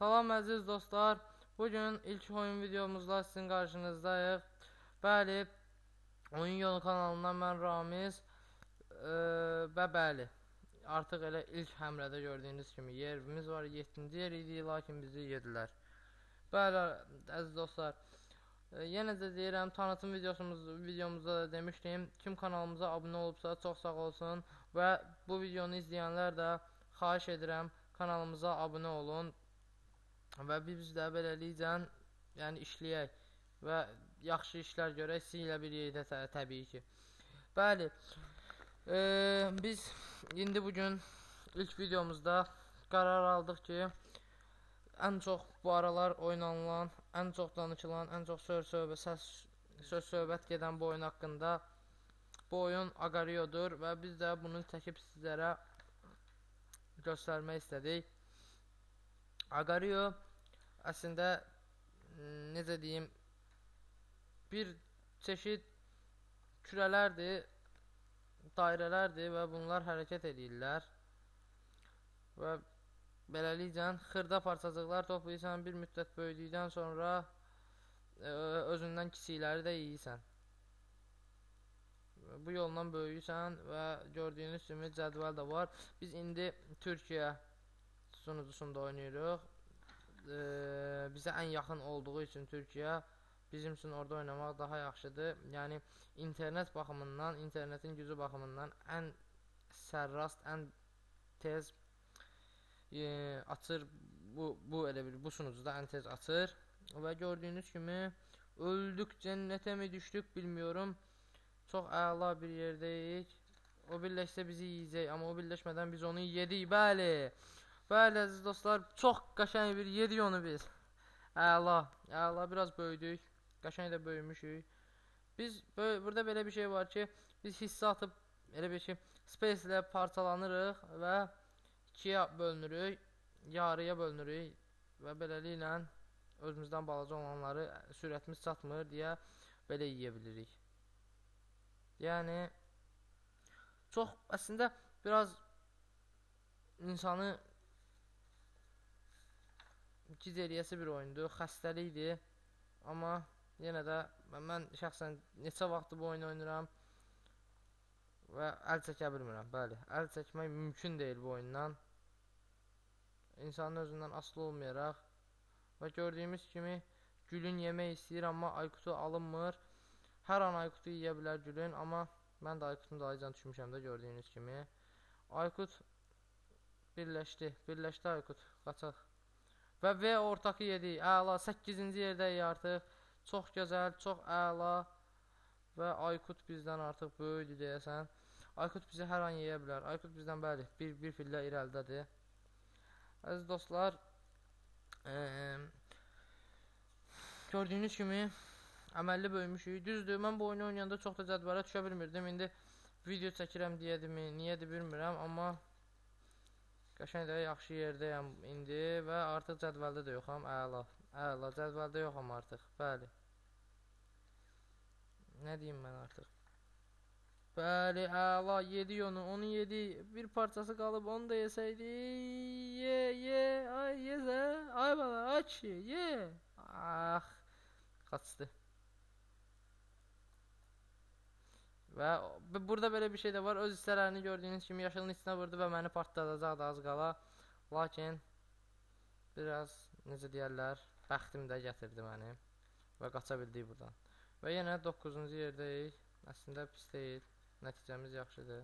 Salam əziz dostlar. Bugün ilk oyun videomuzla sizin qarşınızdayıq. Bəli, Oyun Yolu kanalından mən Ramiz e, və bəli, artıq elə ilk həmlədə gördüyünüz kimi yerimiz var. 7-ci yer idi, lakin bizi yedilər. Bəli, əziz dostlar. E, yenə də deyirəm, tanıtım videosumuz videomuzda da demişdim. Kim kanalımıza abunə olubsa çox sağ olsun və bu videonu izləyənlər də xahiş edirəm kanalımıza abunə olun və biz də beləliklə yəni işləyək və yaxşı işlər görək siz ilə bir yerdə tə təbii ki. Bəli. E, biz indi bu gün ilk videomuzda qərar aldıq ki, ən çox bu aralar oynanılan, ən çox danışılan, ən çox söz-söhbət, səs söz-söhbət gedən bu oyun haqqında bu oyun Agario'dur və biz də bunu çəkib sizlərə göstərmək istədik. Agario əslində necə deyim bir çeşid kürələrdir, dairələrdir və bunlar hərəkət edirlər. Və beləliklə xırda parçacıqlar toplayırsan, bir müddət böyüdükdən sonra ə, özündən kiçikləri də yeyirsən. Bu yolla böyüyürsən və gördüyünüz kimi cədvəl də var. Biz indi Türkiyə sunucusunda oynayırıq. Ə, bizə ən yaxın olduğu üçün Türkiyə bizim üçün orada oynamaq daha yaxşıdır. Yəni internet baxımından, internetin gücü baxımından ən sərrast, ən tez e, açır bu bu elə bir bu sunucuda ən tez açır və gördüyünüz kimi öldük cənnətə mi düşdük bilmiyorum. Çox əla bir yerdəyik. O birləşsə bizi yeyəcək, amma o birləşmədən biz onu yedik. Bəli. Bəli əziz dostlar, çox qəşəng bir yedik onu biz. Əla, əla biraz böyüdük. Qəşəng də böyümüşük. Biz böyle, burada belə bir şey var ki, biz hissə atıb elə bir şey space ilə parçalanırıq və ikiyə bölünürük, yarıya bölünürük və beləliklə özümüzdən balaca olanları sürətimiz çatmır deyə belə yeyə bilirik. Yəni çox əslində biraz insanı gic eləyəsi bir oyundur, xəstəlikdir. Amma yenə də mən şəxsən neçə vaxtdır bu oyunu oynayıram və əl çəkə bilmirəm. Bəli, əl çəkmək mümkün deyil bu oyundan. İnsanın özündən asılı olmayaraq və gördüyümüz kimi gülün yemək istəyir, amma Aykutu alınmır. Hər an Aykutu yeyə bilər gülün, amma mən də Aykutun dalıcan düşmüşəm də gördüyünüz kimi. Aykut birləşdi, birləşdi Aykut, qaçaq. Və V ortaqı yedi, əla, 8-ci yerdəyik artıq. Çox gözəl, çox əla və Aykut bizdən artıq böyüdü deyəsən. Aykut bizi hər an yeyə bilər. Aykut bizdən bəli, bir, bir fillə irəlidədir. Əziz dostlar, e, gördüyünüz kimi əməlli böyümüşük. Düzdür, mən bu oyunu oynayanda çox da cədvələ düşə bilmirdim. İndi video çəkirəm deyədimi, niyyədir bilmirəm, amma qəşəng də yaxşı yerdəyəm indi və artıq cədvəldə də yoxam. Əla, əla, cədvəldə yoxam artıq. Bəli. Nə deyim mən artıq? Bəli, əla, yedi onu, onu yedi. Bir parçası qalıb, onu da yesəydi. Ye, ye, ay, yezə. Ay bala, aç, ye. Ah, qaçdı. Və burada belə bir şey də var. Öz hissələrini gördüyünüz kimi yaşılın içinə vurdu və məni partladacaqdı az qala. Lakin biraz necə deyərlər, bəxtim də gətirdi məni və qaça bildik buradan. Və yenə 9-cu yerdəyik. Əslində pis deyil. Nəticəmiz yaxşıdır.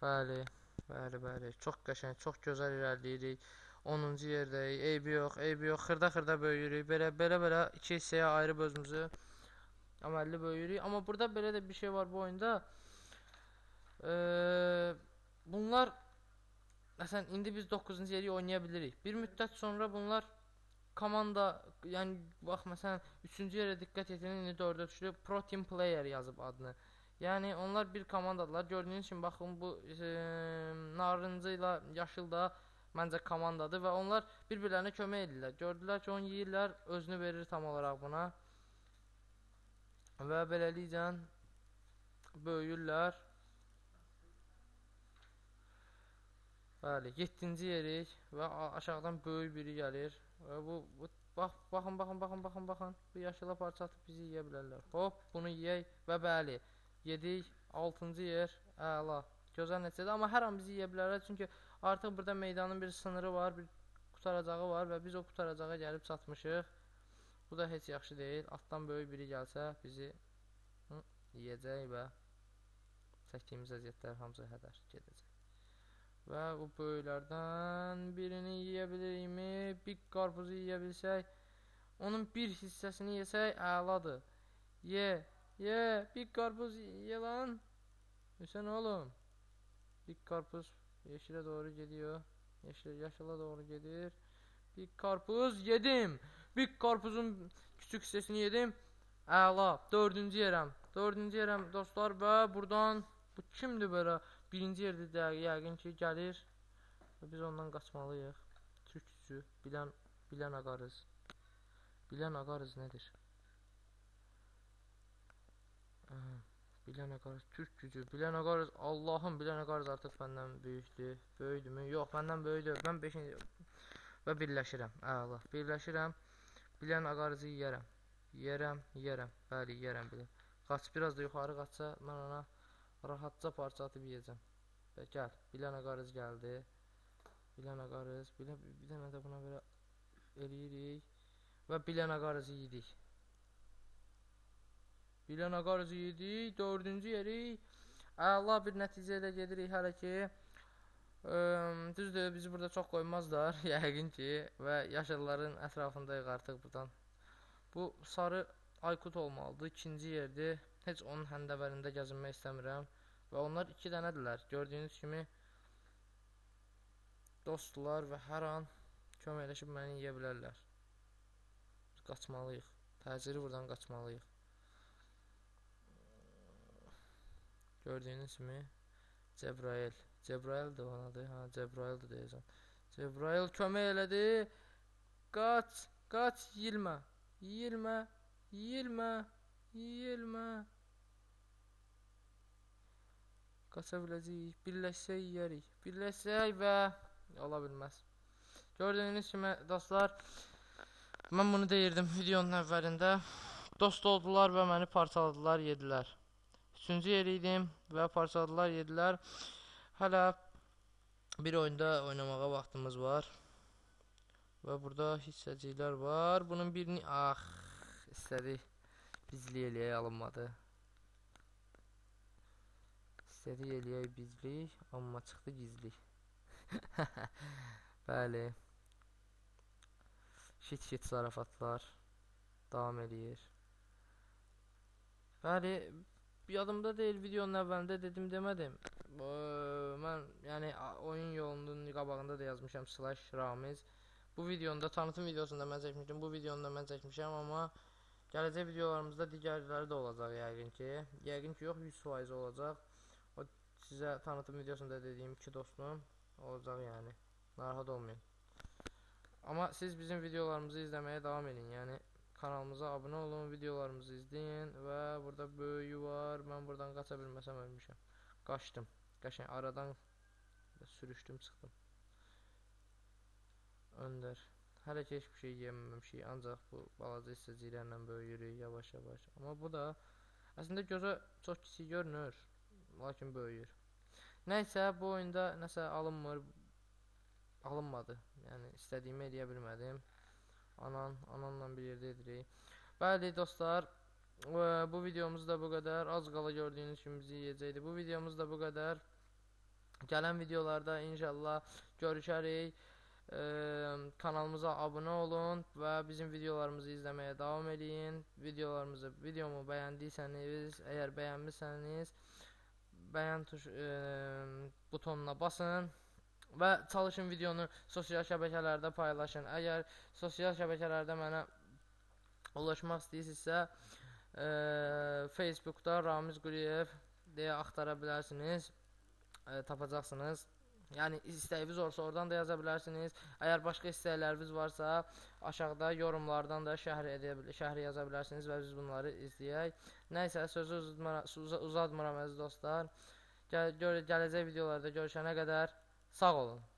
Bəli, bəli, bəli. Çox qəşəng, çox gözəl irəliləyirik. 10-cu yerdəyik. Eybi yox, eybi yox. Xırda-xırda böyüyürük. Belə belə-belə iki hissəyə ayırıb özümüzü əməlli böyüyürük. Amma burada belə də bir şey var bu oyunda. Ee, bunlar məsələn indi biz 9-cu yeri oynaya bilirik. Bir müddət sonra bunlar komanda, yəni bax məsələn 3-cü yerə diqqət edin, indi 4-ə düşdü. Pro Team Player yazıb adını. Yəni onlar bir komandadılar. Gördüyünüz kimi baxın bu e, narıncı ilə yaşıl da məncə komandadır və onlar bir-birlərinə kömək edirlər. Gördülər ki, onu yeyirlər, özünü verir tam olaraq buna və beləliklə böyüyürlər. Bəli, 7-ci yerik və aşağıdan böyük biri gəlir. Və bu, bu bax baxın, baxın, baxın, baxın, baxın. Bu yaşıla parça atıb bizi yeyə bilərlər. Hop, bunu yeyək və bəli, yedik. 6-cı yer. Əla. Gözəl nəticədir, amma hər an bizi yeyə bilərlər çünki artıq burada meydanın bir sınırı var, bir qutaracağı var və biz o qutaracağa gəlib çatmışıq. Bu da heç yaxşı deyil. Altdan böyük biri gəlsə bizi hı, yeyəcək və çəkdiyimiz əziyyətlər hamısı hədər gedəcək. Və bu böyüklərdən birini yeyə bilirikmi? Bir qarpuzu yeyə bilsək, onun bir hissəsini yesək əladır. Ye, ye, bir qarpuz ye lan. Hüseyin oğlum. Bir qarpuz yeşilə doğru gidiyor. Yeşil, yaşıla doğru gedir. Bir qarpuz yedim. Bir qarpuzun küçük hissəsini yedim. Əla. Dördüncü yerəm. Dördüncü yerəm dostlar və buradan bu kimdir belə? Birinci yerdə də yəqin ki gəlir biz ondan qaçmalıyıq. Türkçü bilən bilən aqarız. Bilən aqarız nədir? Aha, Bilən aqarız Türk gücü. Bilən aqarız Allahım bilən aqarız artıq məndən böyükdür. Böyükdürmü? Yox, məndən böyükdür. Mən 5-ci və birləşirəm. Əla. Birləşirəm. Bilən aqarızı yeyərəm. Yeyərəm, yeyərəm. Bəli, yeyərəm bilən. Qaç biraz da yuxarı qaçsa mən ona rahatca parça atıb yeyəcəm. Və gəl, bilən aqarız gəldi. Bilən aqarız, bilən bir dənə də buna belə eləyirik və bilən aqarızı yedik. Bilən aqarızı yedik, dördüncü yeri əla bir nəticə ilə gedirik hələ ki. Düzdür, bizi burada çox qoymazlar, yəqin ki, və yaşılların ətrafındayıq artıq burdan. Bu sarı Aykut olmalıdır, ikinci yerdir. Heç onun həndəvərində gəzinmək istəmirəm. Və onlar iki dənədirlər. Gördüyünüz kimi dostdular və hər an köməkləşib məni yeyə bilərlər. Biz qaçmalıyıq. Təcili buradan qaçmalıyıq. Gördüyünüz kimi Də onun adı. Ha, Cebrail də deyəcəm. Cebrail kömək elədi. Qaç, qaç, yilmə. Yilmə, yilmə, yilmə. Qaça biləcəyik. Birləşsək yeyərik. Birləşsək və ola bilməz. Gördüyünüz kimi dostlar, mən bunu deyirdim videonun əvvəlində. Dost oldular və məni parçaladılar, yedilər. Üçüncü yer idim və parçaladılar, yedilər. Hələ bir oyunda oynamağa vaxtımız var. Və burada hissəciklər var. Bunun birini ax istədik. Bizli eləyək alınmadı. İstədik eləyək bizlik, amma çıxdı gizli. Bəli. Şit şit zarafatlar davam eləyir. Bəli, yadımda deyil videonun əvvəlində dedim demədim. Bu, mən yəni oyun yolunun qabağında da yazmışam slash Ramiz. Bu videonda tanıtım videosunda mən çəkmişdim. Bu videonu da mən çəkmişəm, amma gələcək videolarımızda digərləri də olacaq yəqin ki. Yəqin ki yox 100% olacaq. O sizə tanıtım videosunda dediyim iki dostum olacaq yəni. Narahat olmayın. Amma siz bizim videolarımızı izləməyə davam edin. Yəni kanalımıza abunə olun, videolarımızı izləyin və burada böyüyü var. Mən buradan qaça bilməsəm ölmüşəm. Qaçdım. Qəşəng aradan sürüşdüm, çıxdım. Öndər. Hələ ki heç bir şey yeməmişik, ancaq bu balaca hissəciklərlə böyüyürük yavaş-yavaş. Amma bu da əslində gözə çox kiçik görünür, lakin böyüyür. Nəysə, bu oyunda nəsə alınmır, alınmadı. Yəni istədiyimi eləyə bilmədim. Anan, ananla bir yerdə edirik. Bəli dostlar, ə, bu videomuz da bu qədər. Az qala gördüyünüz kimi bizi yeyəcəkdi. Bu videomuz da bu qədər. Gələn videolarda inşallah görüşərik. Ə, kanalımıza abunə olun və bizim videolarımızı izləməyə davam edin. Videolarımızı, videomu bəyəndiysəniz, əgər bəyənmisəniz, bəyən tuş ə, butonuna basın və çalışın videonu sosial şəbəkələrdə paylaşın. Əgər sosial şəbəkələrdə mənə ulaşmaq istəyirsinizsə, ə, Facebookda Ramiz Quliyev deyə axtara bilərsiniz. Ə, tapacaqsınız. Yəni istəyiniz olsa oradan da yaza bilərsiniz. Əgər başqa istəkləriniz varsa, aşağıda yorumlardan da şərh edə bil şərh yaza bilərsiniz və biz bunları izləyək. Nəysə, sözü uzatmıram, uzatmıram əziz dostlar. Gəl gələcək videolarda görüşənə qədər Sağ olun.